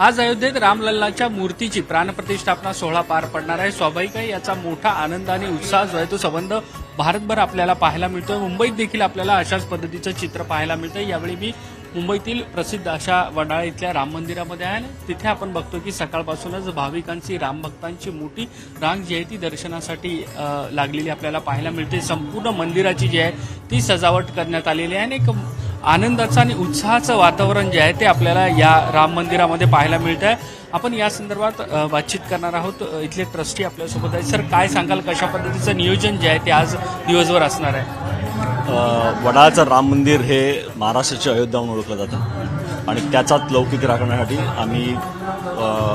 आज अयोध्येत रामलल्लाच्या मूर्तीची प्राणप्रतिष्ठापना सोहळा पार पडणार आहे. स्वाभाविक आहे याचा मोठा आनंद आणि उत्साह जो आहे तो संबंध भारतभर आपल्याला पाहायला मिळतोय. मुंबईत देखील आपल्याला अशाच पद्धतीचं चित्र पाहायला मिळतंय. यावेळी मी मुंबईतील प्रसिद्ध अशा वडाळा इथल्या राम मंदिरामध्ये आहे आणि तिथे आपण बघतो की सकाळपासूनच भाविकांची रामभक्तांची मोठी रांग जी आहे ती दर्शनासाठी लागलेली आपल्याला पाहायला मिळते. संपूर्ण मंदिराची जी आहे ती सजावट करण्यात आलेली आहे आणि एक आनंदाचं आणि उत्साहाचं वातावरण जे आहे ते आपल्याला या राम मंदिरामध्ये पाहायला मिळत आहे आपण या संदर्भात बातचीत करणार आहोत. इथले ट्रस्टी आपल्यासोबत आहेत. सर काय सांगाल? कशा पद्धतीचं नियोजन जे आहे ते आज दिवसभर असणार आहे? वडाळचं राम मंदिर हे महाराष्ट्राची अयोध्या म्हणून ओळखलं जातं. आणि त्याचाच लौकिक राखण्यासाठी आम्ही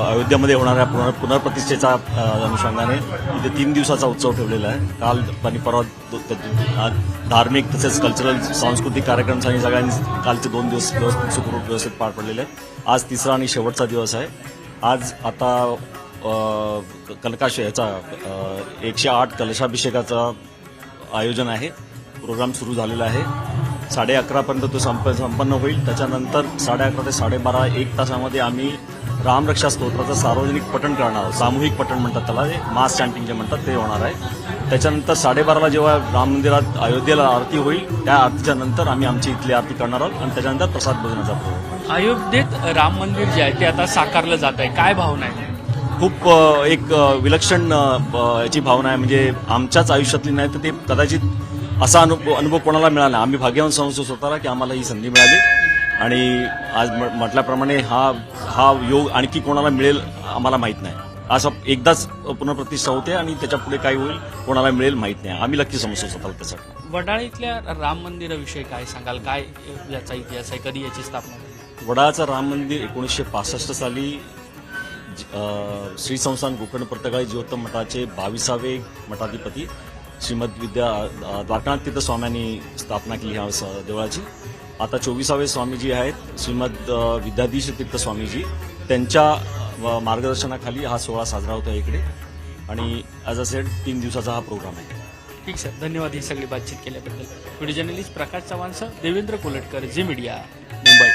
अयोध्येमध्ये होणाऱ्या पुनर् पुनर्प्रतिष्ठेच्या अनुषंगाने इथे तीन दिवसाचा उत्सव ठेवलेला आहे. काल आणि परवा धार्मिक तसेच कल्चरल सांस्कृतिक कार्यक्रम आणि सगळ्यांनी कालचे दोन दिवस व्यवस्थित सुखरूप व्यवस्थित पार पडलेले आहेत. आज तिसरा आणि शेवटचा दिवस आहे. आज आता कलकाश याचा एकशे आठ कलशाभिषेकाचा आयोजन आहे. प्रोग्राम सुरू झालेला आहे. साडे अकरापर्यंत तो संप संपन्न होईल. त्याच्यानंतर साडे अकरा ते साडेबारा एक तासामध्ये आम्ही रामरक्षा स्तोत्राचं सार्वजनिक पठण करणार आहोत. सामूहिक पठण म्हणतात त्याला ते मास चॅन्टिंग जे म्हणतात ते होणार आहे. त्याच्यानंतर साडेबाराला जेव्हा राम मंदिरात अयोध्येला आरती होईल त्या आरतीच्या नंतर आम्ही आमची इथली आरती करणार आहोत आणि त्याच्यानंतर प्रसाद भोजनाचा प्रोग्राम अयोध्येत राम मंदिर जे आहे ते आता साकारलं जात आहे. काय भावना आहे? खूप एक विलक्षण याची भावना आहे. म्हणजे आमच्याच आयुष्यातली नाही तर ते कदाचित असा अनुभव अनुभव कोणाला मिळाला नाही. आम्ही भाग्यवान समजतो स्वतःला की आम्हाला ही संधी मिळाली. आणि आज म्हटल्याप्रमाणे हा हा योग आणखी कोणाला मिळेल आम्हाला माहीत नाही. असं एकदाच पुनर्प्रतिष्ठा होते आणि त्याच्या पुढे काय होईल कोणाला मिळेल माहीत नाही. आम्ही लक्की समजतो स्वतःला त्यासाठी वडाळा इथल्या राम मंदिराविषयी काय सांगाल? काय याचा इतिहास आहे? कधी याची स्थापना? वडाळाचं राम मंदिर एकोणीसशे पासष्ट साली श्री संस्थान गोकर्ण पर्तगाळी जीवोत्तम मठाचे बावीसावे मठाधिपती श्रीमद्विद्या द्वारकानाथ तीर्थ स्वाम्यांनी स्थापना केली ह्या स- देवळाची. आता चोवीसावे स्वामीजी आहेत श्रीमद विद्याधीश तीर्थ स्वामीजी. त्यांच्या मार्गदर्शनाखाली हा सोहळा साजरा होतो इकडे. आणि ॲज अ सेड तीन दिवसाचा हा प्रोग्राम आहे. ठीक सर धन्यवाद ही सगळी बातचीत केल्याबद्दल. व्हिडिओ जर्नलिस्ट प्रकाश चव्हाणसह देवेंद्र कोलटकर जे मीडिया मुंबई.